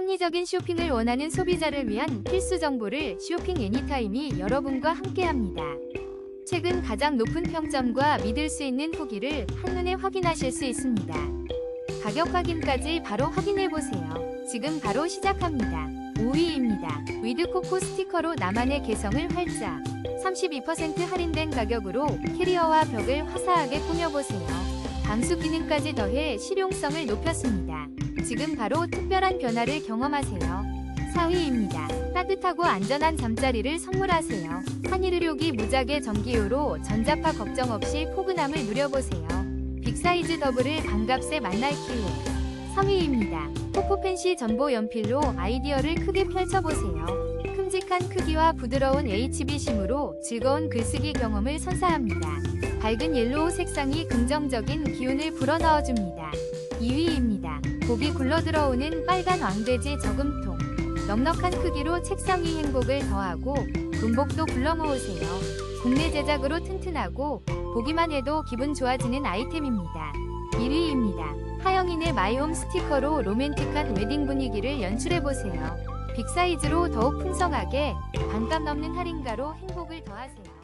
합리적인 쇼핑을 원하는 소비자를 위한 필수 정보를 쇼핑 애니타임이 여러분과 함께합니다. 최근 가장 높은 평점과 믿을 수 있는 후기를 한눈에 확인하실 수 있습니다. 가격 확인까지 바로 확인해 보세요. 지금 바로 시작합니다. 5위입니다. 위드코코 스티커로 나만의 개성을 활짝 32% 할인된 가격으로 캐리어와 벽을 화사하게 꾸며보세요. 방수 기능까지 더해 실용성을 높였습니다. 지금 바로 특별한 변화를 경험하세요. 4위입니다. 따뜻하고 안전한 잠자리를 선물하세요. 한일의료기 무작의 전기요로 전자파 걱정 없이 포근함을 누려보세요. 빅사이즈 더블을 반값에 만날 기회. 3위입니다. 포포펜시 전보 연필로 아이디어를 크게 펼쳐보세요. 큼직한 크기와 부드러운 HB심으로 즐거운 글쓰기 경험을 선사합니다. 밝은 옐로우 색상이 긍정적인 기운을 불어넣어줍니다. 2위입니다. 고기 굴러들어오는 빨간 왕돼지 저금통. 넉넉한 크기로 책상 위 행복을 더하고 군복도 불러모으세요. 국내 제작으로 튼튼하고 보기만 해도 기분 좋아지는 아이템입니다. 1위입니다. 하영인의 마이홈 스티커로 로맨틱한 웨딩 분위기를 연출해보세요. 빅사이즈로 더욱 풍성하게 반값 넘는 할인가로 행복을 더하세요.